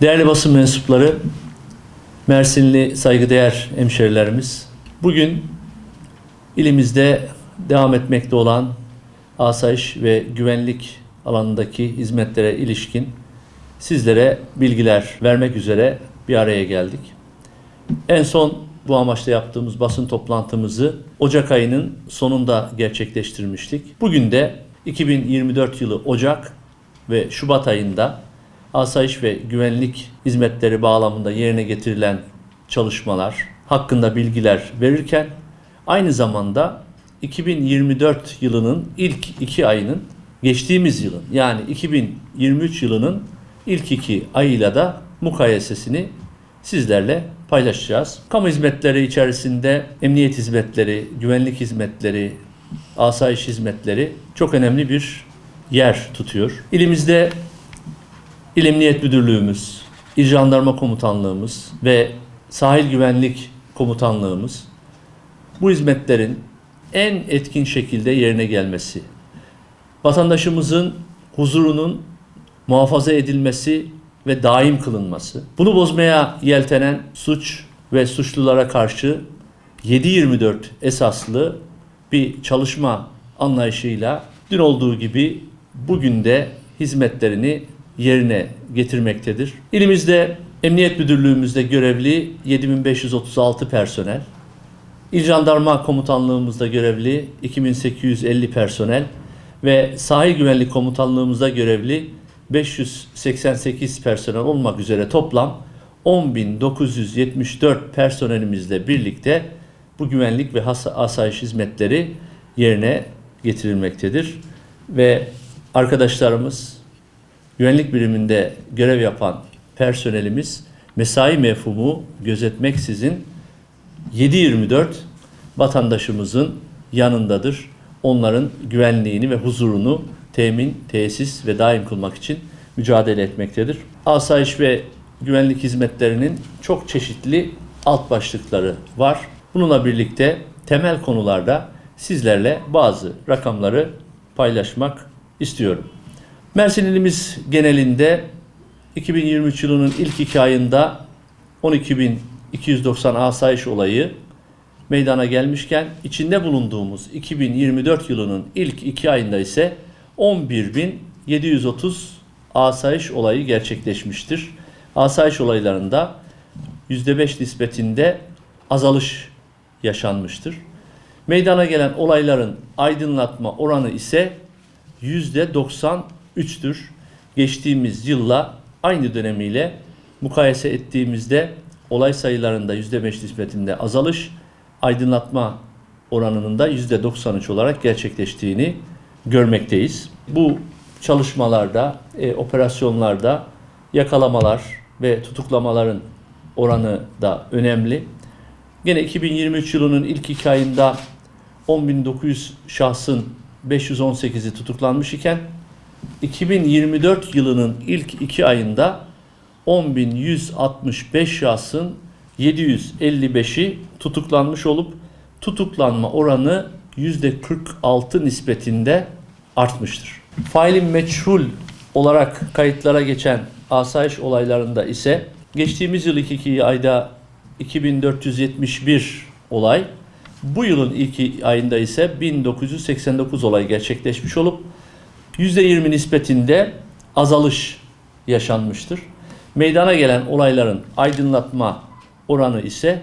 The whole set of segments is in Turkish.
Değerli basın mensupları, Mersinli saygıdeğer hemşerilerimiz, bugün ilimizde devam etmekte olan asayiş ve güvenlik alanındaki hizmetlere ilişkin sizlere bilgiler vermek üzere bir araya geldik. En son bu amaçla yaptığımız basın toplantımızı Ocak ayının sonunda gerçekleştirmiştik. Bugün de 2024 yılı Ocak ve Şubat ayında asayiş ve güvenlik hizmetleri bağlamında yerine getirilen çalışmalar hakkında bilgiler verirken aynı zamanda 2024 yılının ilk iki ayının geçtiğimiz yılın yani 2023 yılının ilk iki ayıyla da mukayesesini sizlerle paylaşacağız. Kamu hizmetleri içerisinde emniyet hizmetleri, güvenlik hizmetleri, asayiş hizmetleri çok önemli bir yer tutuyor. İlimizde İl Emniyet Müdürlüğümüz, İl Jandarma Komutanlığımız ve Sahil Güvenlik Komutanlığımız bu hizmetlerin en etkin şekilde yerine gelmesi, vatandaşımızın huzurunun muhafaza edilmesi ve daim kılınması, bunu bozmaya yeltenen suç ve suçlulara karşı 7-24 esaslı bir çalışma anlayışıyla dün olduğu gibi bugün de hizmetlerini yerine getirmektedir. İlimizde Emniyet Müdürlüğümüzde görevli 7536 personel, İl Jandarma Komutanlığımızda görevli 2850 personel ve Sahil Güvenlik Komutanlığımızda görevli 588 personel olmak üzere toplam 10.974 personelimizle birlikte bu güvenlik ve asayiş hizmetleri yerine getirilmektedir. Ve arkadaşlarımız güvenlik biriminde görev yapan personelimiz mesai mefhumu gözetmeksizin 7-24 vatandaşımızın yanındadır. Onların güvenliğini ve huzurunu temin, tesis ve daim kılmak için mücadele etmektedir. Asayiş ve güvenlik hizmetlerinin çok çeşitli alt başlıkları var. Bununla birlikte temel konularda sizlerle bazı rakamları paylaşmak istiyorum. Mersin ilimiz genelinde 2023 yılının ilk iki ayında 12.290 asayiş olayı meydana gelmişken içinde bulunduğumuz 2024 yılının ilk iki ayında ise 11.730 asayiş olayı gerçekleşmiştir. Asayiş olaylarında %5 nispetinde azalış yaşanmıştır. Meydana gelen olayların aydınlatma oranı ise %93'tür. Geçtiğimiz yılla aynı dönemiyle mukayese ettiğimizde olay sayılarında %5 nispetinde azalış, aydınlatma oranının da %93 olarak gerçekleştiğini görmekteyiz. Bu çalışmalarda, e, operasyonlarda yakalamalar ve tutuklamaların oranı da önemli. Gene 2023 yılının ilk iki ayında 10.900 şahsın 518'i tutuklanmış iken 2024 yılının ilk iki ayında 10.165 şahsın 755'i tutuklanmış olup tutuklanma oranı %46 nispetinde artmıştır. Failin meçhul olarak kayıtlara geçen asayiş olaylarında ise geçtiğimiz yıl ilk iki ayda 2471 olay, bu yılın ilk ayında ise 1989 olay gerçekleşmiş olup %20 nispetinde azalış yaşanmıştır. Meydana gelen olayların aydınlatma oranı ise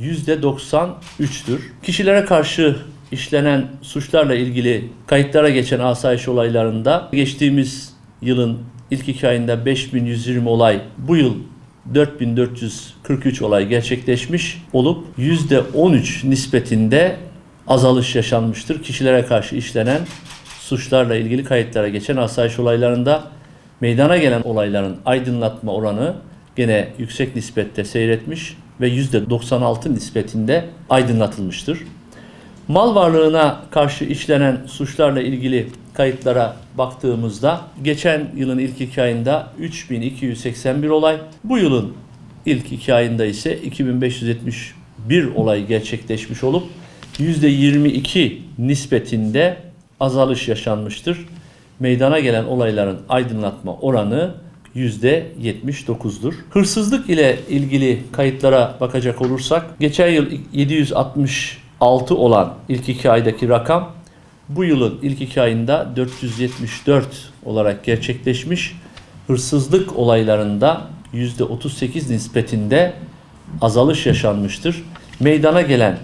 %93'tür. Kişilere karşı işlenen suçlarla ilgili kayıtlara geçen asayiş olaylarında geçtiğimiz yılın ilk iki ayında 5120 olay, bu yıl 4443 olay gerçekleşmiş olup %13 nispetinde azalış yaşanmıştır. Kişilere karşı işlenen suçlarla ilgili kayıtlara geçen asayiş olaylarında meydana gelen olayların aydınlatma oranı gene yüksek nispette seyretmiş ve %96 nispetinde aydınlatılmıştır. Mal varlığına karşı işlenen suçlarla ilgili kayıtlara baktığımızda geçen yılın ilk iki ayında 3281 olay, bu yılın ilk iki ayında ise 2571 olay gerçekleşmiş olup %22 nispetinde azalış yaşanmıştır. Meydana gelen olayların aydınlatma oranı %79'dur. Hırsızlık ile ilgili kayıtlara bakacak olursak geçen yıl 766 olan ilk iki aydaki rakam bu yılın ilk iki ayında 474 olarak gerçekleşmiş. Hırsızlık olaylarında %38 nispetinde azalış yaşanmıştır. Meydana gelen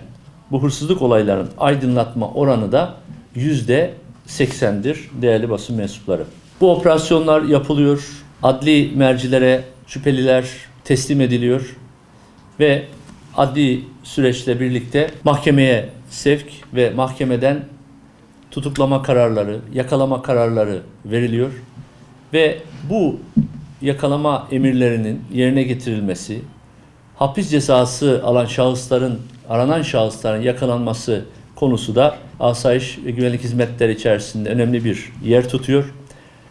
bu hırsızlık olayların aydınlatma oranı da %80'dir değerli basın mensupları. Bu operasyonlar yapılıyor. Adli mercilere şüpheliler teslim ediliyor ve adli süreçle birlikte mahkemeye sevk ve mahkemeden tutuklama kararları, yakalama kararları veriliyor ve bu yakalama emirlerinin yerine getirilmesi, hapis cezası alan şahısların, aranan şahısların yakalanması konusu da asayiş ve güvenlik hizmetleri içerisinde önemli bir yer tutuyor.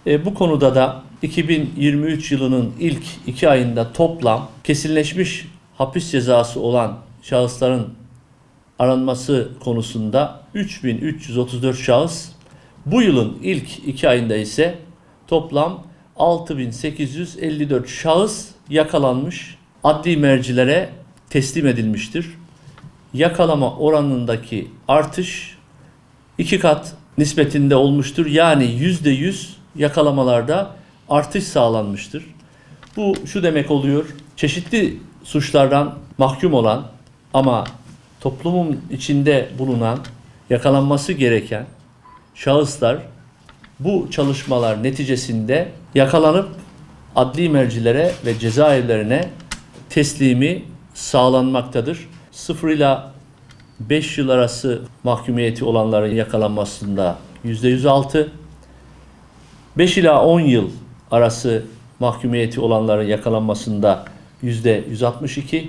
E, bu konuda da 2023 yılının ilk iki ayında toplam kesinleşmiş hapis cezası olan şahısların aranması konusunda 3334 şahıs, bu yılın ilk iki ayında ise toplam 6854 şahıs yakalanmış, adli mercilere teslim edilmiştir. Yakalama oranındaki artış iki kat nispetinde olmuştur. Yani yüzde yüz yakalamalarda artış sağlanmıştır. Bu şu demek oluyor. Çeşitli suçlardan mahkum olan ama toplumun içinde bulunan yakalanması gereken şahıslar bu çalışmalar neticesinde yakalanıp adli mercilere ve cezaevlerine teslimi sağlanmaktadır. 0 ile 5 yıl arası mahkumiyeti olanların yakalanmasında %106, 5 ila 10 yıl arası mahkumiyeti olanların yakalanmasında %162,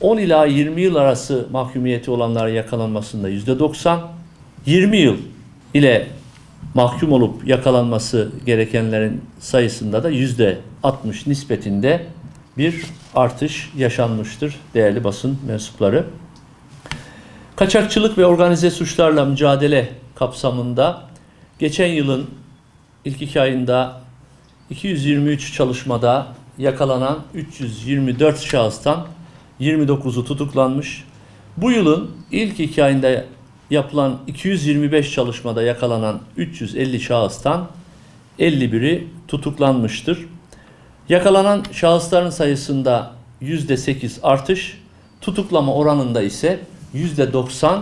10 ila 20 yıl arası mahkumiyeti olanların yakalanmasında %90, 20 yıl ile mahkum olup yakalanması gerekenlerin sayısında da %60 nispetinde bir artış yaşanmıştır değerli basın mensupları. Kaçakçılık ve organize suçlarla mücadele kapsamında geçen yılın ilk iki ayında 223 çalışmada yakalanan 324 şahıstan 29'u tutuklanmış. Bu yılın ilk iki ayında yapılan 225 çalışmada yakalanan 350 şahıstan 51'i tutuklanmıştır. Yakalanan şahısların sayısında %8 artış, tutuklama oranında ise %90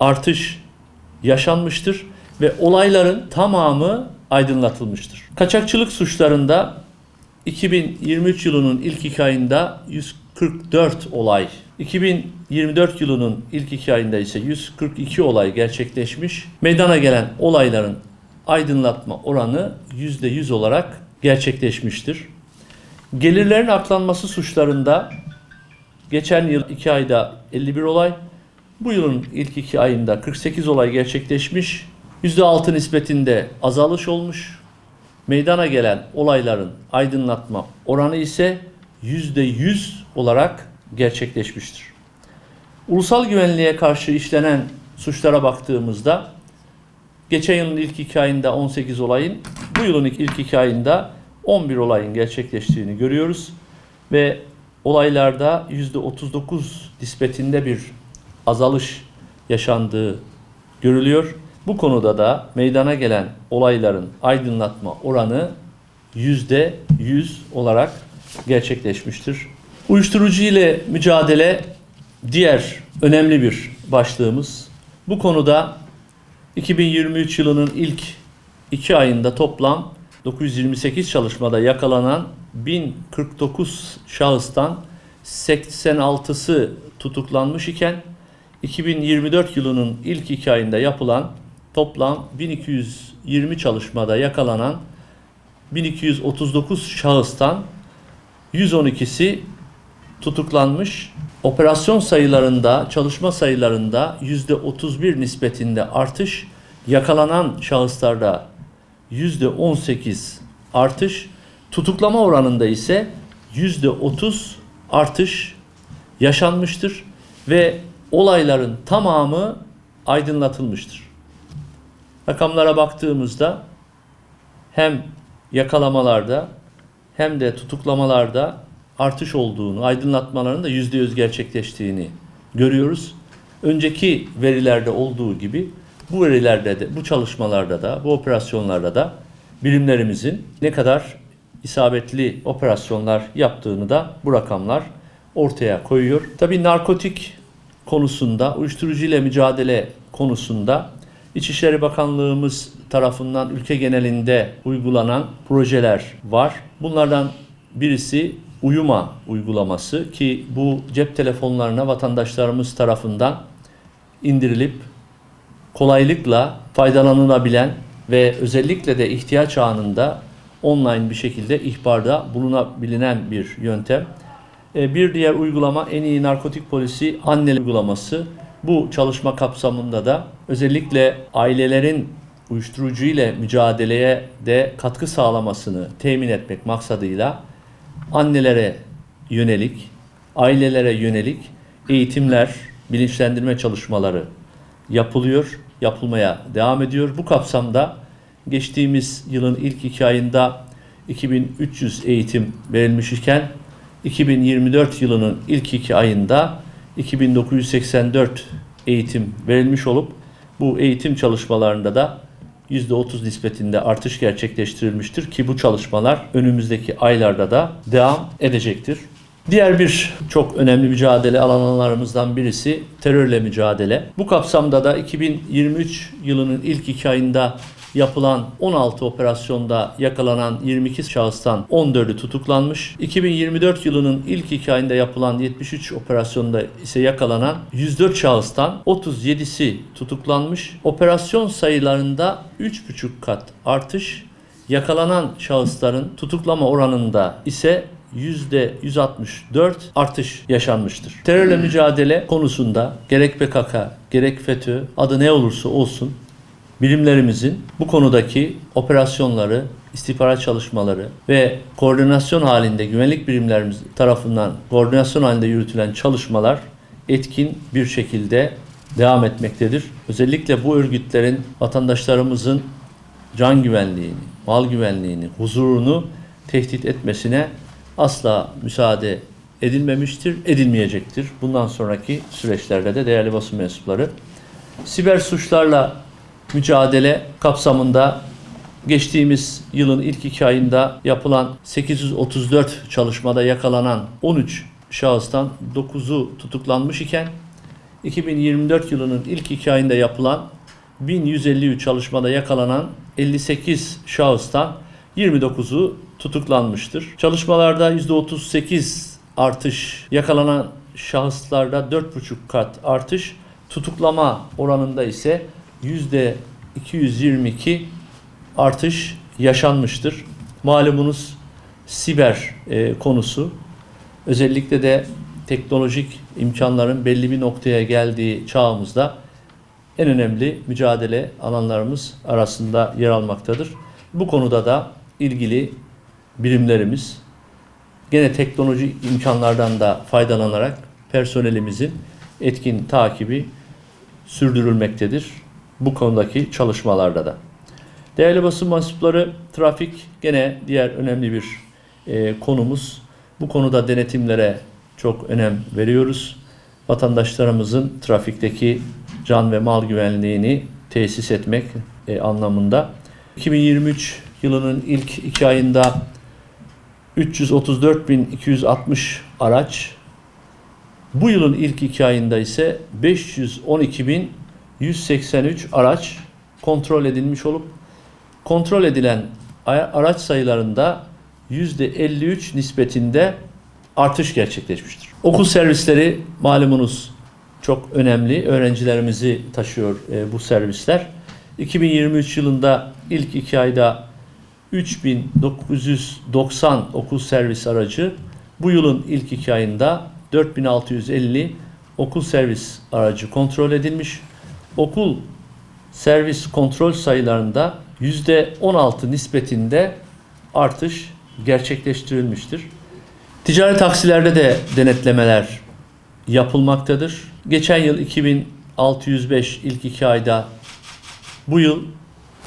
artış yaşanmıştır ve olayların tamamı aydınlatılmıştır. Kaçakçılık suçlarında 2023 yılının ilk iki ayında 144 olay, 2024 yılının ilk iki ayında ise 142 olay gerçekleşmiş. Meydana gelen olayların aydınlatma oranı %100 olarak gerçekleşmiştir. Gelirlerin aklanması suçlarında geçen yıl 2 ayda 51 olay, bu yılın ilk 2 ayında 48 olay gerçekleşmiş. %6 nispetinde azalış olmuş. Meydana gelen olayların aydınlatma oranı ise %100 olarak gerçekleşmiştir. Ulusal güvenliğe karşı işlenen suçlara baktığımızda geçen yılın ilk iki ayında 18 olayın, bu yılın ilk iki ayında 11 olayın gerçekleştiğini görüyoruz. Ve olaylarda %39 nispetinde bir azalış yaşandığı görülüyor. Bu konuda da meydana gelen olayların aydınlatma oranı %100 olarak gerçekleşmiştir. Uyuşturucu ile mücadele diğer önemli bir başlığımız. Bu konuda 2023 yılının ilk iki ayında toplam 928 çalışmada yakalanan 1049 şahıstan 86'sı tutuklanmış iken 2024 yılının ilk iki ayında yapılan toplam 1220 çalışmada yakalanan 1239 şahıstan 112'si tutuklanmış. Operasyon sayılarında, çalışma sayılarında %31 nispetinde artış, yakalanan şahıslarda %18 artış, tutuklama oranında ise %30 artış yaşanmıştır ve olayların tamamı aydınlatılmıştır. Rakamlara baktığımızda hem yakalamalarda hem de tutuklamalarda artış olduğunu, aydınlatmaların da %100 gerçekleştiğini görüyoruz. Önceki verilerde olduğu gibi bu verilerde de, bu çalışmalarda da, bu operasyonlarda da birimlerimizin ne kadar isabetli operasyonlar yaptığını da bu rakamlar ortaya koyuyor. Tabii narkotik konusunda, uyuşturucu ile mücadele konusunda İçişleri Bakanlığımız tarafından ülke genelinde uygulanan projeler var. Bunlardan birisi uyuma uygulaması ki bu cep telefonlarına vatandaşlarımız tarafından indirilip kolaylıkla faydalanılabilen ve özellikle de ihtiyaç anında online bir şekilde ihbarda bulunabilinen bir yöntem. E, Bir diğer uygulama en iyi narkotik polisi anne uygulaması. Bu çalışma kapsamında da özellikle ailelerin uyuşturucu ile mücadeleye de katkı sağlamasını temin etmek maksadıyla annelere yönelik, ailelere yönelik eğitimler, bilinçlendirme çalışmaları yapılıyor, yapılmaya devam ediyor. Bu kapsamda geçtiğimiz yılın ilk iki ayında 2300 eğitim verilmiş iken 2024 yılının ilk iki ayında 2984 eğitim verilmiş olup bu eğitim çalışmalarında da %30 nispetinde artış gerçekleştirilmiştir ki bu çalışmalar önümüzdeki aylarda da devam edecektir. Diğer bir çok önemli mücadele alanlarımızdan birisi terörle mücadele. Bu kapsamda da 2023 yılının ilk iki ayında yapılan 16 operasyonda yakalanan 22 şahıstan 14'ü tutuklanmış. 2024 yılının ilk iki ayında yapılan 73 operasyonda ise yakalanan 104 şahıstan 37'si tutuklanmış. Operasyon sayılarında 3,5 kat artış, yakalanan şahısların tutuklama oranında ise %164 artış yaşanmıştır. Terörle mücadele konusunda gerek PKK gerek FETÖ adı ne olursa olsun birimlerimizin bu konudaki operasyonları, istihbarat çalışmaları ve koordinasyon halinde güvenlik birimlerimiz tarafından koordinasyon halinde yürütülen çalışmalar etkin bir şekilde devam etmektedir. Özellikle bu örgütlerin vatandaşlarımızın can güvenliğini, mal güvenliğini, huzurunu tehdit etmesine asla müsaade edilmemiştir, edilmeyecektir. Bundan sonraki süreçlerde de değerli basın mensupları siber suçlarla mücadele kapsamında geçtiğimiz yılın ilk iki ayında yapılan 834 çalışmada yakalanan 13 şahıstan 9'u tutuklanmış iken 2024 yılının ilk iki ayında yapılan 1153 çalışmada yakalanan 58 şahıstan 29'u tutuklanmıştır. Çalışmalarda %38 artış, yakalanan şahıslarda 4,5 kat artış, tutuklama oranında ise %222 artış yaşanmıştır. Malumunuz siber e, konusu özellikle de teknolojik imkanların belli bir noktaya geldiği çağımızda en önemli mücadele alanlarımız arasında yer almaktadır. Bu konuda da ilgili birimlerimiz gene teknoloji imkanlardan da faydalanarak personelimizin etkin takibi sürdürülmektedir bu konudaki çalışmalarda da. Değerli basın mensupları trafik gene diğer önemli bir e, konumuz. Bu konuda denetimlere çok önem veriyoruz. Vatandaşlarımızın trafikteki can ve mal güvenliğini tesis etmek e, anlamında. 2023 yılının ilk iki ayında 334.260 araç, bu yılın ilk iki ayında ise 512.183 araç kontrol edilmiş olup kontrol edilen araç sayılarında %53 nispetinde artış gerçekleşmiştir. Okul servisleri malumunuz çok önemli. Öğrencilerimizi taşıyor e, bu servisler. 2023 yılında ilk iki ayda 3990 okul servis aracı, bu yılın ilk iki ayında 4650 okul servis aracı kontrol edilmiş. Okul servis kontrol sayılarında %16 nispetinde artış gerçekleştirilmiştir. Ticari taksilerde de denetlemeler yapılmaktadır. Geçen yıl 2605 ilk iki ayda, bu yıl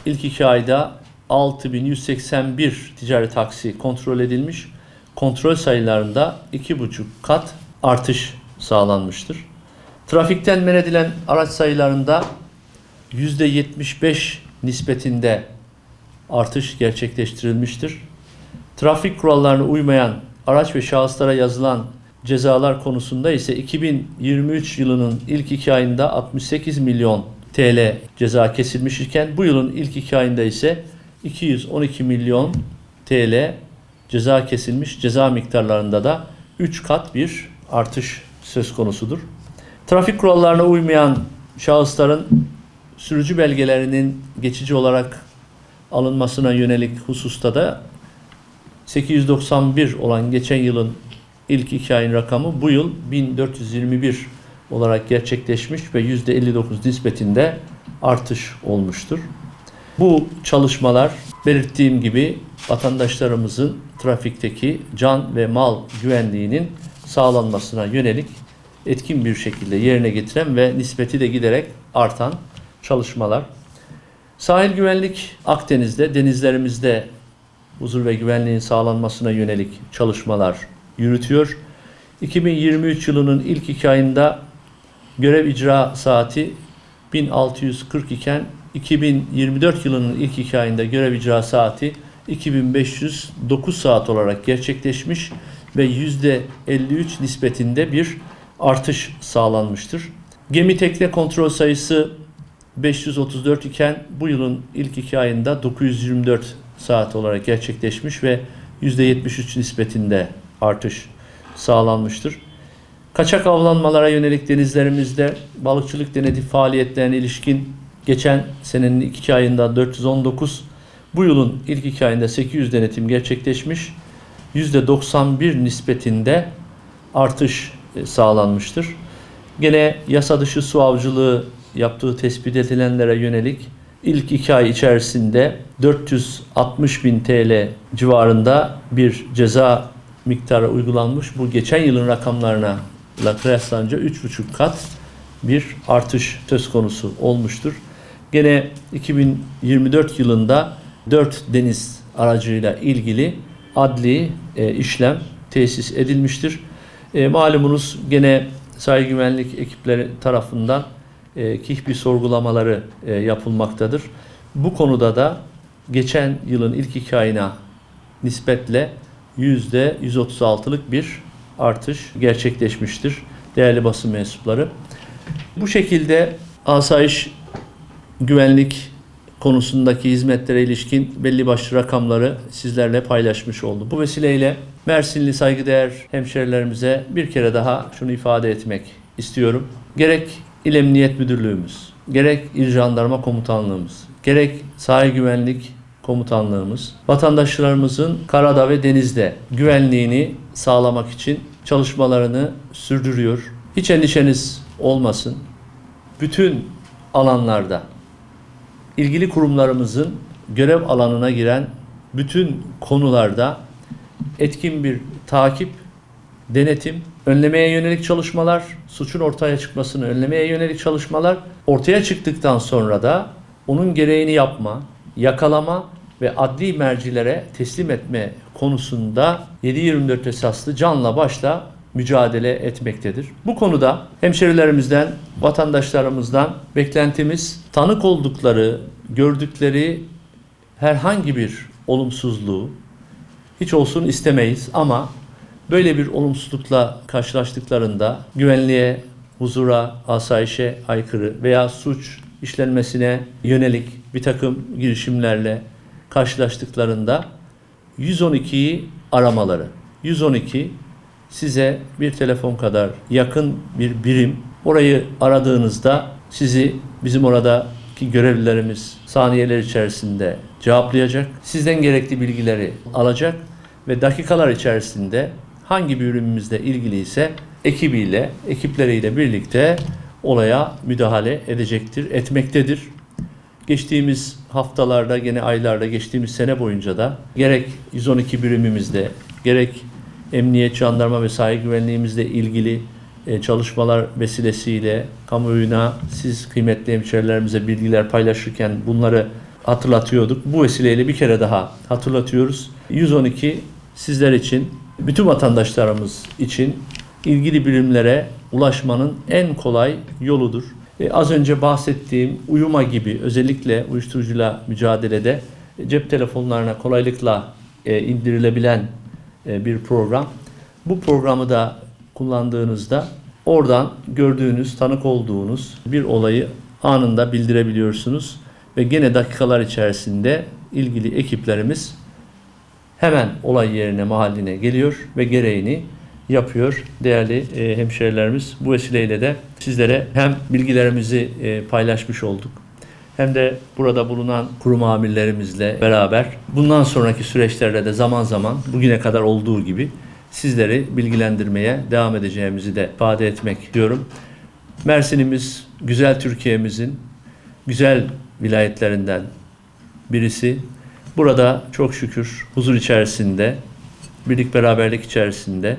ilk iki ayda 6181 ticari taksi kontrol edilmiş. Kontrol sayılarında 2,5 kat artış sağlanmıştır. Trafikten men edilen araç sayılarında %75 nispetinde artış gerçekleştirilmiştir. Trafik kurallarına uymayan araç ve şahıslara yazılan cezalar konusunda ise 2023 yılının ilk iki ayında 68 milyon TL ceza kesilmiş iken bu yılın ilk iki ayında ise 212 milyon TL ceza kesilmiş. Ceza miktarlarında da 3 kat bir artış söz konusudur. Trafik kurallarına uymayan şahısların sürücü belgelerinin geçici olarak alınmasına yönelik hususta da 891 olan geçen yılın ilk iki ayın rakamı bu yıl 1421 olarak gerçekleşmiş ve %59 nispetinde artış olmuştur. Bu çalışmalar belirttiğim gibi vatandaşlarımızın trafikteki can ve mal güvenliğinin sağlanmasına yönelik etkin bir şekilde yerine getiren ve nispeti de giderek artan çalışmalar. Sahil güvenlik Akdeniz'de, denizlerimizde huzur ve güvenliğin sağlanmasına yönelik çalışmalar yürütüyor. 2023 yılının ilk iki ayında görev icra saati 1640 iken 2024 yılının ilk iki ayında görev icra saati 2509 saat olarak gerçekleşmiş ve %53 nispetinde bir artış sağlanmıştır. Gemi tekne kontrol sayısı 534 iken bu yılın ilk iki ayında 924 saat olarak gerçekleşmiş ve %73 nispetinde artış sağlanmıştır. Kaçak avlanmalara yönelik denizlerimizde balıkçılık denetim faaliyetlerine ilişkin geçen senenin iki ayında 419, bu yılın ilk iki ayında 800 denetim gerçekleşmiş. %91 nispetinde artış e, sağlanmıştır. Gene yasa dışı su avcılığı yaptığı tespit edilenlere yönelik ilk iki ay içerisinde 460 bin TL civarında bir ceza miktarı uygulanmış. Bu geçen yılın rakamlarına kıyaslanınca 3,5 kat bir artış söz konusu olmuştur. Gene 2024 yılında 4 deniz aracıyla ilgili adli e, işlem tesis edilmiştir. E, malumunuz gene sahil güvenlik ekipleri tarafından e, kihbi sorgulamaları e, yapılmaktadır. Bu konuda da geçen yılın ilk iki ayına nispetle %136'lık bir artış gerçekleşmiştir değerli basın mensupları. Bu şekilde asayiş güvenlik konusundaki hizmetlere ilişkin belli başlı rakamları sizlerle paylaşmış oldum. Bu vesileyle Mersinli saygıdeğer hemşerilerimize bir kere daha şunu ifade etmek istiyorum. Gerek İl Emniyet Müdürlüğümüz, gerek İl Jandarma Komutanlığımız, gerek Sahil Güvenlik Komutanlığımız, vatandaşlarımızın karada ve denizde güvenliğini sağlamak için çalışmalarını sürdürüyor. Hiç endişeniz olmasın. Bütün alanlarda ilgili kurumlarımızın görev alanına giren bütün konularda etkin bir takip, denetim, önlemeye yönelik çalışmalar, suçun ortaya çıkmasını önlemeye yönelik çalışmalar, ortaya çıktıktan sonra da onun gereğini yapma, yakalama ve adli mercilere teslim etme konusunda 7-24 esaslı canla başla mücadele etmektedir. Bu konuda hemşerilerimizden, vatandaşlarımızdan beklentimiz tanık oldukları, gördükleri herhangi bir olumsuzluğu hiç olsun istemeyiz ama böyle bir olumsuzlukla karşılaştıklarında güvenliğe, huzura, asayişe aykırı veya suç işlenmesine yönelik bir takım girişimlerle karşılaştıklarında 112'yi aramaları. 112 size bir telefon kadar yakın bir birim. Orayı aradığınızda sizi bizim oradaki görevlilerimiz saniyeler içerisinde cevaplayacak. Sizden gerekli bilgileri alacak ve dakikalar içerisinde hangi bir ürünümüzle ilgiliyse ekibiyle, ekipleriyle birlikte olaya müdahale edecektir, etmektedir. Geçtiğimiz haftalarda, gene aylarda, geçtiğimiz sene boyunca da gerek 112 birimimizde, gerek emniyet, jandarma ve sahil güvenliğimizle ilgili e, çalışmalar vesilesiyle kamuoyuna siz kıymetli hemşerilerimize bilgiler paylaşırken bunları hatırlatıyorduk. Bu vesileyle bir kere daha hatırlatıyoruz. 112 sizler için, bütün vatandaşlarımız için ilgili birimlere ulaşmanın en kolay yoludur. E, az önce bahsettiğim uyuma gibi özellikle uyuşturucuyla mücadelede e, cep telefonlarına kolaylıkla e, indirilebilen bir program. Bu programı da kullandığınızda oradan gördüğünüz, tanık olduğunuz bir olayı anında bildirebiliyorsunuz ve gene dakikalar içerisinde ilgili ekiplerimiz hemen olay yerine, mahalline geliyor ve gereğini yapıyor. Değerli e, hemşehrilerimiz bu vesileyle de sizlere hem bilgilerimizi e, paylaşmış olduk hem de burada bulunan kurum amirlerimizle beraber bundan sonraki süreçlerde de zaman zaman bugüne kadar olduğu gibi sizleri bilgilendirmeye devam edeceğimizi de ifade etmek diyorum. Mersin'imiz güzel Türkiye'mizin güzel vilayetlerinden birisi. Burada çok şükür huzur içerisinde, birlik beraberlik içerisinde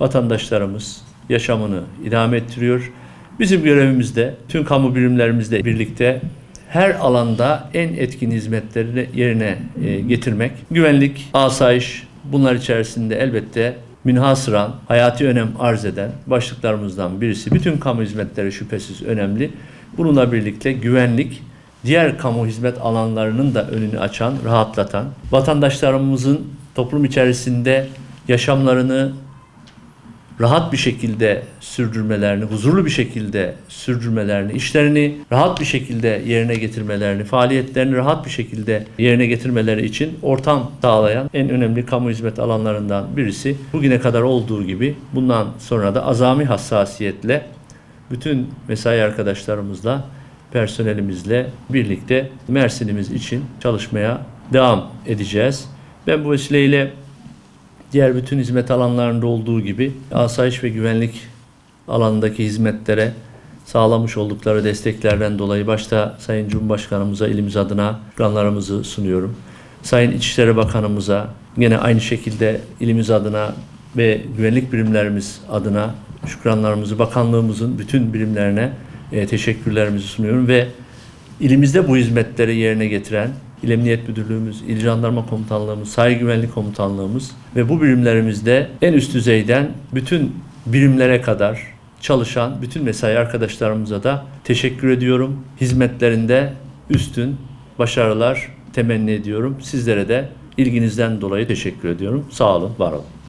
vatandaşlarımız yaşamını idame ettiriyor. Bizim görevimiz de tüm kamu birimlerimizle birlikte her alanda en etkin hizmetleri yerine e, getirmek. Güvenlik, asayiş bunlar içerisinde elbette münhasıran, hayati önem arz eden başlıklarımızdan birisi. Bütün kamu hizmetleri şüphesiz önemli. Bununla birlikte güvenlik, diğer kamu hizmet alanlarının da önünü açan, rahatlatan, vatandaşlarımızın toplum içerisinde yaşamlarını rahat bir şekilde sürdürmelerini, huzurlu bir şekilde sürdürmelerini, işlerini rahat bir şekilde yerine getirmelerini, faaliyetlerini rahat bir şekilde yerine getirmeleri için ortam sağlayan en önemli kamu hizmet alanlarından birisi. Bugüne kadar olduğu gibi bundan sonra da azami hassasiyetle bütün mesai arkadaşlarımızla, personelimizle birlikte Mersin'imiz için çalışmaya devam edeceğiz. Ben bu vesileyle diğer bütün hizmet alanlarında olduğu gibi asayiş ve güvenlik alanındaki hizmetlere sağlamış oldukları desteklerden dolayı başta Sayın Cumhurbaşkanımıza ilimiz adına şükranlarımızı sunuyorum. Sayın İçişleri Bakanımıza yine aynı şekilde ilimiz adına ve güvenlik birimlerimiz adına şükranlarımızı bakanlığımızın bütün birimlerine e, teşekkürlerimizi sunuyorum ve İlimizde bu hizmetleri yerine getiren İl Emniyet Müdürlüğümüz, İl Jandarma Komutanlığımız, Sahil Güvenlik Komutanlığımız ve bu birimlerimizde en üst düzeyden bütün birimlere kadar çalışan bütün mesai arkadaşlarımıza da teşekkür ediyorum. Hizmetlerinde üstün başarılar temenni ediyorum. Sizlere de ilginizden dolayı teşekkür ediyorum. Sağ olun, var olun.